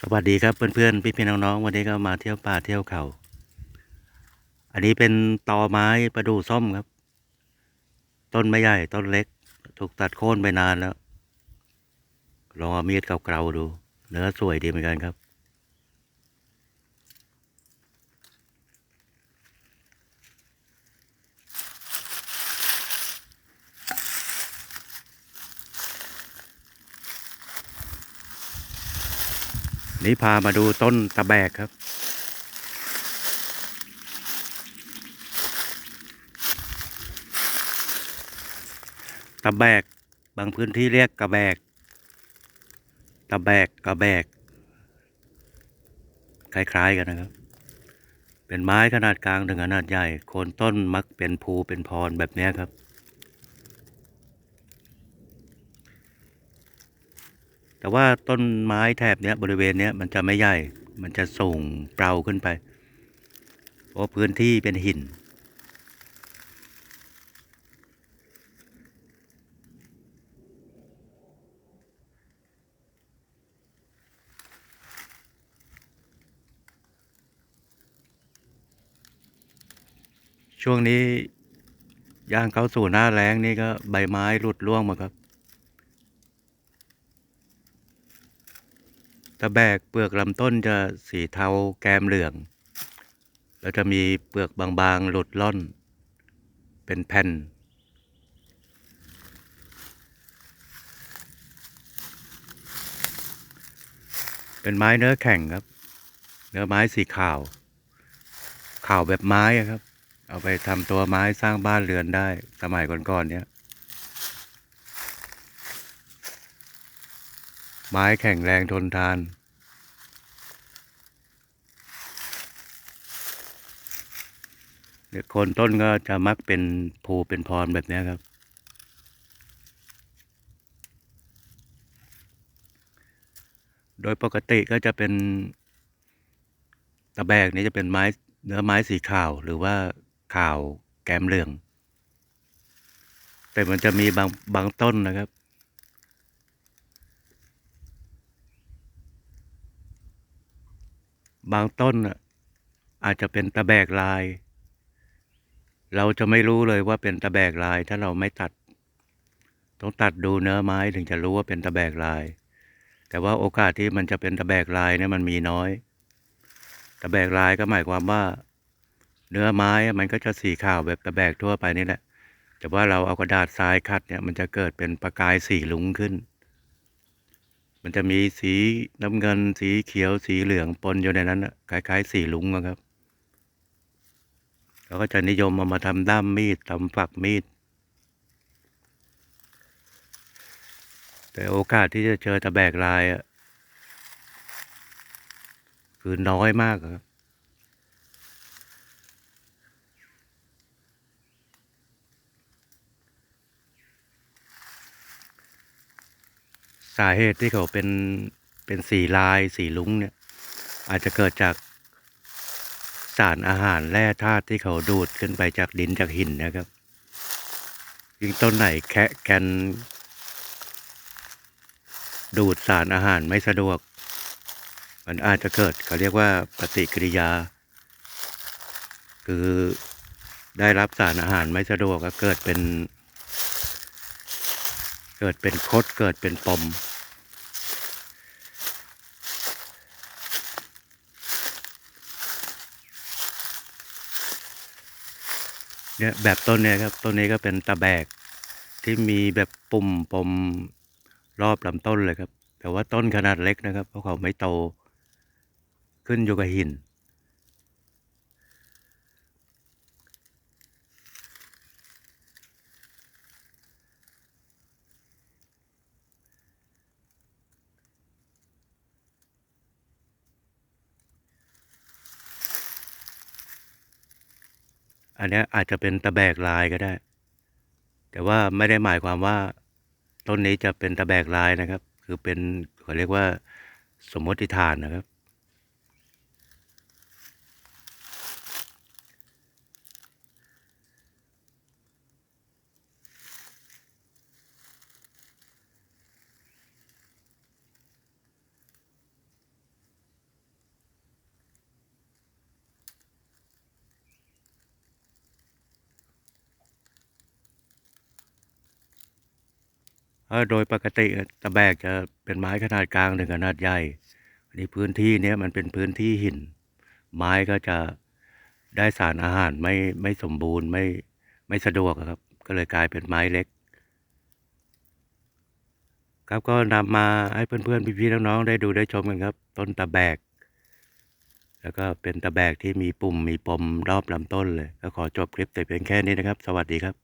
สวัสดีครับเพื่อนๆพี่ๆน้องๆวันนี้ก็มาเที่ยวป่าเที่ยวเขา อันนี้เป็นตอไม้ประดู่ส้มครับ ต้นไม่ใหญ่ต้นเล็ก ถูกตัดโค่นไปนานแล้ว ลองเอามีดเกลาๆดู เนื้อสวยดีเหมือนกันครับ นี่พามาดูต้นตะแบกครับ ตะแบก บางพื้นที่เรียกกระแบก ตะแบกกระแบก คล้าย ๆ กันนะครับ เป็นไม้ขนาดกลางถึงขนาดใหญ่ โคนต้นมักเป็นภูเป็นพรแบบนี้ครับ แต่ว่าต้นไม้แถบเนี้ยบริเวณเนี้ยมันจะไม่ใหญ่ มันจะสูงเปล่าขึ้นไป เพราะพื้นที่เป็นหิน ช่วงนี้ย่างเข้าสู่หน้าแล้งนี่ก็ใบไม้หลุดร่วงหมาครับ ตะแบกเปลือกลำต้นจะสีเทาแกมเหลือง แล้วจะมีเปลือกบางๆหลุดล่อน เป็นแผ่น เป็นไม้เนื้อแข็งครับ เนื้อไม้สีขาว ขาวแบบไม้ครับ เอาไปทำตัวไม้สร้างบ้านเรือนได้ สมัยก่อนๆเนี้ย ไม้แข็งแรงทนทานเดี๋ยวโคนต้นก็จะมักเป็นภูเป็นพรแบบนี้ครับ โดยปกติก็จะเป็นตะแบกนี้จะเป็นไม้เนื้อไม้สีขาวหรือว่าขาวแกมเหลือง แต่มันจะมีบางบางต้นนะครับ บางต้นอาจจะเป็นตะแบกลาย เราจะไม่รู้เลยว่าเป็นตะแบกลายถ้าเราไม่ตัด ต้องตัดดูเนื้อไม้ถึงจะรู้ว่าเป็นตะแบกลาย แต่ว่าโอกาสที่มันจะเป็นตะแบกลายเนี่ยมันมีน้อย ตะแบกลายก็หมายความว่า เนื้อไม้มันก็จะสีขาวแบบตะแบกทั่วไปนี่แหละ แต่ว่าเราเอากระดาษทรายขัดเนี่ยมันจะเกิดเป็นประกายสีลุ้งขึ้น มันจะมีสีน้ำเงิน สีเขียวสีเหลืองปนอยู่ในนั้นน่ะคล้ายๆสีลุงอะครับเราก็จะนิยมเอามาทำด้ามมีดทำฝักมีด แต่โอกาสที่จะเจอตะแบกลายอะคือน้อยมากครับ สาเหตุที่เขาเป็นเป็นสีลายสีลุ้งเนี่ย อาจจะเกิดจากสารอาหารแร่ธาตุที่เขาดูดขึ้นไปจากดินจากหินนะครับ ยิ่งต้นไหนแคะแกนดูดสารอาหารไม่สะดวก มันอาจจะเกิดเขาเรียกว่าปฏิกิริยา คือได้รับสารอาหารไม่สะดวกก็เกิดเป็น กิดเป็นคดเกิดเป็นปมเนี่ยแบบต้นเนี่ยครับต้นนี้ก็เป็นตะแบกที่มีแบบปุ่มปมรอบลำต้นเลยครับ แต่ว่าต้นขนาดเล็กนะครับ เพราะเขาไม่โต ขึ้นอยู่กับหิน อันนี้อาจจะเป็นตะแบกลายก็ได้ แต่ว่าไม่ได้หมายความว่า ต้นนี้จะเป็นตะแบกลายนะครับ คือเป็นเขาเรียกว่าสมมติฐานนะครับ โดยปกติตะแบกจะเป็นไม้ขนาดกลางถึงขนาดใหญ่อันนี้พื้นที่เนี้ยมันเป็นพื้นที่หิน ไม้ก็จะได้สารอาหารไม่ไม่สมบูรณ์ไม่ไม่สะดวกครับ ก็เลยกลายเป็นไม้เล็ก ครับก็นำมาให้เพื่อนๆพี่ๆน้องๆได้ดูได้ชมกันครับ ต้นตะแบก แล้วก็เป็นตะแบกที่มีปุ่มมีปมรอบลำต้นเลย ก็ขอจบคลิปแต่เพียงแค่นี้นะครับ สวัสดีครับ